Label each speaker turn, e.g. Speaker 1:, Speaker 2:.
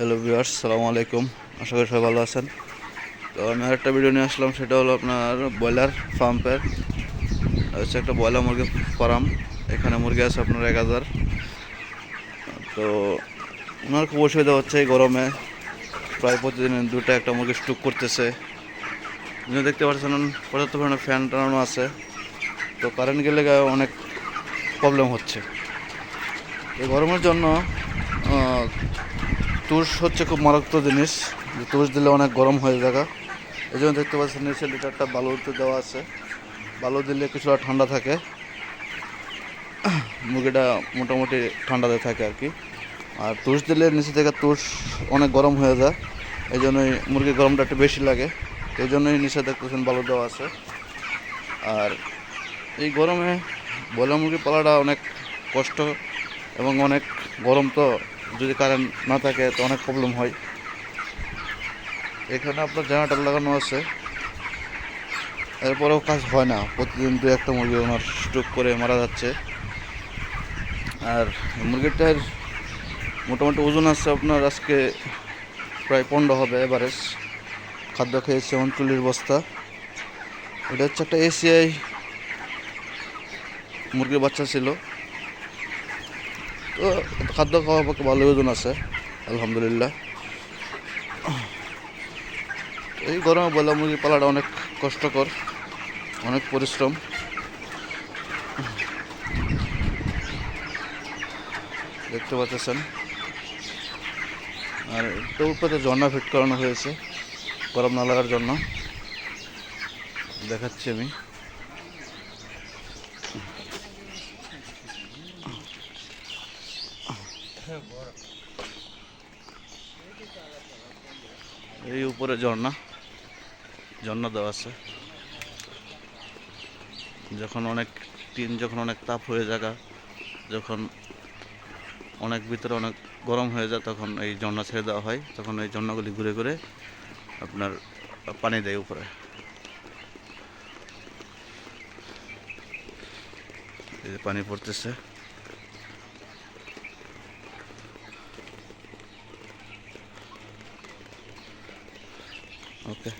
Speaker 1: Hello viewers সালামু আলাইকুম। আশা করি সবাই ভালো আছেন। তো আমি আরেকটা ভিডিও নিয়ে আসলাম, সেটা হলো আপনার ব্রয়লার ফার্মের হচ্ছে একটা ব্রয়লার মুরগি ফার্ম। এখানে মুরগি আছে আপনার এক হাজার। তো ওনার খুব অসুবিধা হচ্ছে এই গরমে। প্রায় প্রতিদিন দুটো একটা মুরগি স্টুক করতেছে। আপনি দেখতে পাচ্ছেন, পর্যাপ্ত পরিমাণে ফ্যান টানানো আছে। তো কারেন্ট গেলে অনেক প্রবলেম হচ্ছে। এই গরমের জন্য তুষ হচ্ছে খুব মারাত্মক জিনিস। তুষ দিলে অনেক গরম হয়ে জায়গা। এই জন্য দেখতে পাচ্ছেন নিচে লিটারটা বালুতে দেওয়া আছে। বালু দিলে কিছুটা ঠান্ডা থাকে। মুরগিটা মোটামুটি ঠান্ডাতে থাকে আর কি। আর তুষ দিলে নিচে থেকে তুষ অনেক গরম হয়ে যায়। এই জন্যই মুরগির গরমটা একটু বেশি লাগে। এই জন্যই নিচে দেখতেছেন বালু দেওয়া আছে। আর এই গরমে ব্রয়লার মুরগি পালাটা অনেক কষ্ট এবং অনেক গরম তো যদি কারেন্ট না থাকে, তো অনেক প্রবলেম হয়। এখানে আপনার জেনারেটার লাগানো আছে। এরপরেও কাজ হয় না। প্রতিদিন দু একটা মুরগি ওনার স্ট্রোক করে মারা যাচ্ছে। আর মুরগিটার মোটামুটি ওজন আছে আপনার আজকে প্রায় পনেরো হবে এভারেজ খাদ্য খেয়েছে উনচল্লিশ বস্তা। এটা হচ্ছে একটা এসিআই মুরগির বাচ্চা ছিল। তো খাদ্য খাওয়ার পক্ষে ভালো ওজন আছে, আলহামদুলিল্লাহ। এই গরমে বয়লা মুরগি পালাটা অনেক কষ্টকর অনেক পরিশ্রম দেখতে পাচ্ছেন। আর উপরে ঝর্ণা ফিট করানো হয়েছে, গরম না লাগার জন্য। দেখাচ্ছি আমি। এই উপরে ঝর্ণা। ঝর্ণা দেওয়া আছে। যখন অনেক টিন, যখন অনেক তাপ হয়ে জায়গা যখন অনেক ভিতরে অনেক গরম হয়ে যায়, তখন এই ঝর্ণা ছেড়ে দেওয়া হয়। তখন এই ঝর্ণাগুলি ঘুরে ঘুরে আপনার পানি দেয় উপরে। পানি পড়তেছে। Okay.